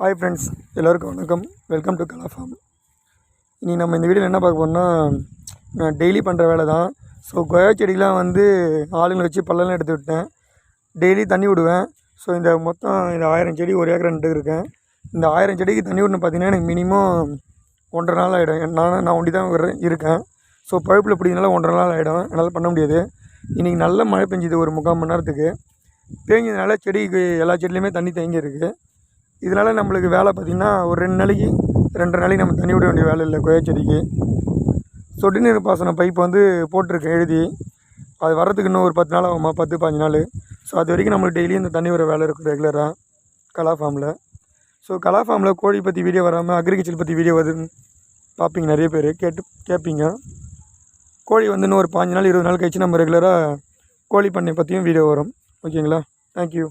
Hi friends எல்லோருக்கும் வணக்கம். Welcome to Kala form இனி நம்ம இந்த வீடியோவில் என்ன பார்க்க போறோம்னா நான் டெய்லி பண்ணுற வேலை தான். ஸோ கொயா செடிலாம் வந்து ஆளுங்களை வச்சு பள்ளம்லாம் எடுத்து விட்டேன். டெய்லி தண்ணி விடுவேன். ஸோ இந்த மொத்தம் இந்த ஆயிரம் செடி ஒரு ஏக்கர் நட்டு இருக்கேன் இந்த ஆயிரம் செடிக்கு தண்ணி விடணும் பார்த்தீங்கன்னா எனக்கு மினிமம் ஒன்றரை நாள் ஆகிடும் நான் நான் ஒண்டி தான் இருக்கேன். ஸோ பழுப்பில் பிடிக்கிறதுனால ஒன்றரை நாள் ஆகிடும் என்னால் பண்ண முடியாது. இன்றைக்கி நல்ல மழை பெஞ்சுது ஒரு முக்கால் மணி நேரத்துக்கு. பேஞ்சதுனால செடிக்கு எல்லா செடியிலையுமே தண்ணி தேங்கியிருக்கு. இதனால் நம்மளுக்கு வேலை பார்த்திங்கன்னா ஒரு ரெண்டு நாளைக்கு ரெண்டரை நாளைக்கு நம்ம தண்ணி விட வேண்டிய வேலை இல்லை கொய்யா செடிக்கு சொட்டு நீர் பாசன பைப் வந்து போட்டிருக்கேன் எழுதி. அது வர்றதுக்கு இன்னும் ஒரு பத்து நாள் ஆகுமா? பத்து பாஞ்சு நாள். ஸோ அது வரைக்கும் நம்மளுக்கு டெய்லியும் இந்த தண்ணி வர வேலை இருக்கும் ரெகுலராக கலா ஃபார்மில் ஸோ கலா ஃபார்மில் கோழி பற்றி வீடியோ வராமல் அக்ரிகல்ச்சர் பற்றி வீடியோ வருதுன்னு பார்ப்பீங்க நிறைய பேர். கேட்டு கேட்பீங்க கோழி வந்து இன்னும் ஒரு பாஞ்சு நாள் இருபது நாள் கழிச்சு நம்ம ரெகுலராக கோழி பண்ணை பற்றியும் வீடியோ வரும். ஓகேங்களா தேங்க்யூ